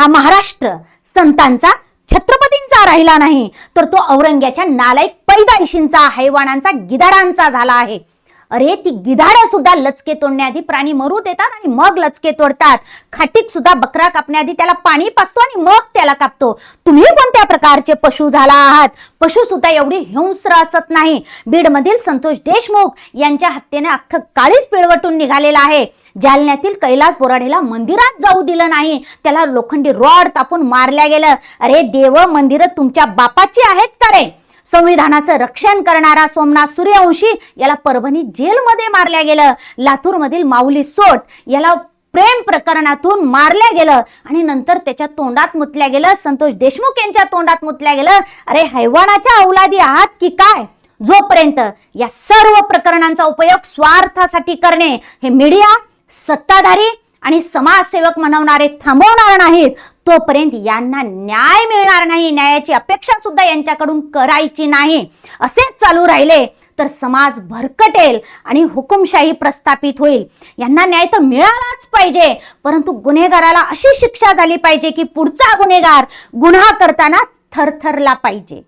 हा महाराष्ट्र संतांचा छत्रपतींचा राहिला नाही तर तो औरंग्याच्या नालायक पैदाईशींचा हैवानांचा गिधाडांचा झाला आहे. अरे ती गिधाडं सुद्धा लचके तोडण्याआधी प्राणी मरू देतात आणि मग लचके तोडतात. खाटीक सुद्धा बकरा कापण्याआधी त्याला पाणी पाचतो आणि मग त्याला कापतो. तुम्ही कोणत्या प्रकारचे पशु झाला आहात? पशु सुद्धा एवढी हिंस्र असत नाही. बीडमधील संतोष देशमुख यांच्या हत्येने अख्खं काळीच पिळवटून निघालेला आहे. जालन्यातील कैलास बोराडेला मंदिरात जाऊ दिलं नाही. त्याला लोखंडी रॉड तापून मारल्या गेलं. अरे देव मंदिरं तुमच्या बापाची आहेत का रे? संविधानाचं रक्षण करणारा सोमनाथ सूर्यवंशी याला परभणी जेलमध्ये मारल्या गेलं. लातूरमधील माऊली सोट याला प्रेम प्रकरणातून मारल्या गेलं आणि नंतर त्याच्या तोंडात मुतल्या गेलं. संतोष देशमुख यांच्या तोंडात मुतल्या गेलं. अरे हैवानाच्या औलादी आहात की काय? जोपर्यंत या सर्व प्रकरणांचा उपयोग स्वार्थासाठी करणे हे मीडिया सत्ताधारी आणि समाजसेवक म्हणवणारे थांबवणार नाहीत तोपर्यंत यांना न्याय मिळणार नाही न्यायाची अपेक्षा सुद्धा यांच्याकडून करायची नाही. असेच चालू राहिले तर समाज भरकटेल आणि हुकुमशाही प्रस्थापित होईल. यांना न्याय तर मिळालाच पाहिजे परंतु गुन्हेगाराला अशी शिक्षा झाली पाहिजे की पुढचा गुन्हेगार गुन्हा करताना थरथरला पाहिजे.